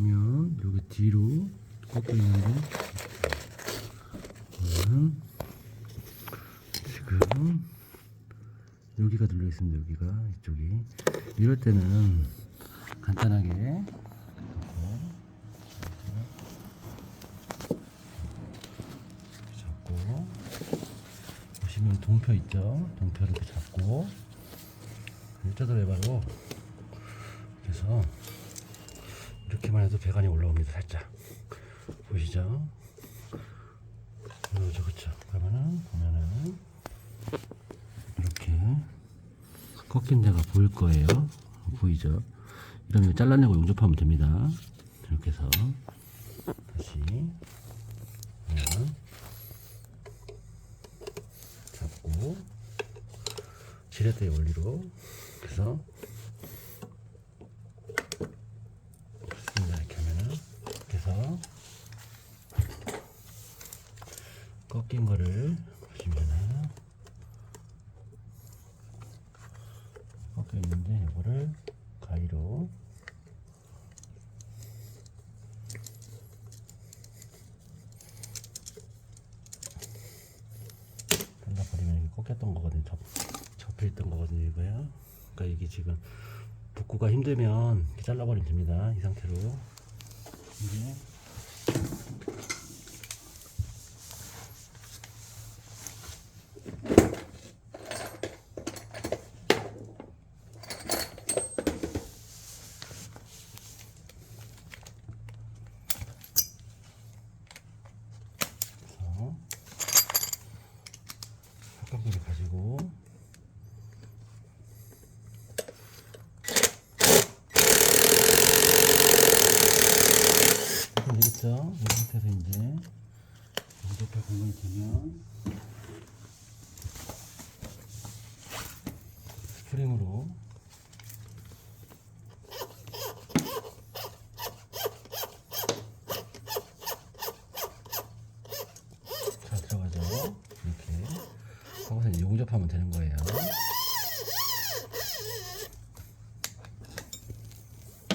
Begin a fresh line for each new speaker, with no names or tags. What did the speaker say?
보면 여기 뒤로 꺾여 있는데 보면 지금 여기가 눌려 있습니다. 여기가 이쪽이 이럴 때는 간단하게 잡고 보시면 동표 있죠? 동표를 이렇게 잡고 일자도 레바로 그래서 이렇게만 해도 배관이 올라옵니다. 살짝 보이시죠? 그렇죠, 그렇죠. 그러면은 보면은 이렇게 꺾인 데가 보일 거예요. 보이죠? 이러면 잘라내고 용접하면 됩니다. 이렇게 해서 다시 잡고 지렛대 원리로 그래서 좋습니다. 이렇게 하면은 이렇게 해서 꺾인 거를 보시면은 꺾여 있는데 이거를 가위로 이게 꺾였던 거거든요. 접, 접혀 있던 거거든요. 이거요. 그러니까 이게 지금 붓고가 힘들면 잘라버리면 됩니다. 이 상태로. 이게 그래서 삭감기를 가지고 되겠죠? 이 상태에서 이제 용접할 공간이 되면 스프링으로 잘 들어가죠? 이렇게 하고서 이제 용접하면 되는 거예요.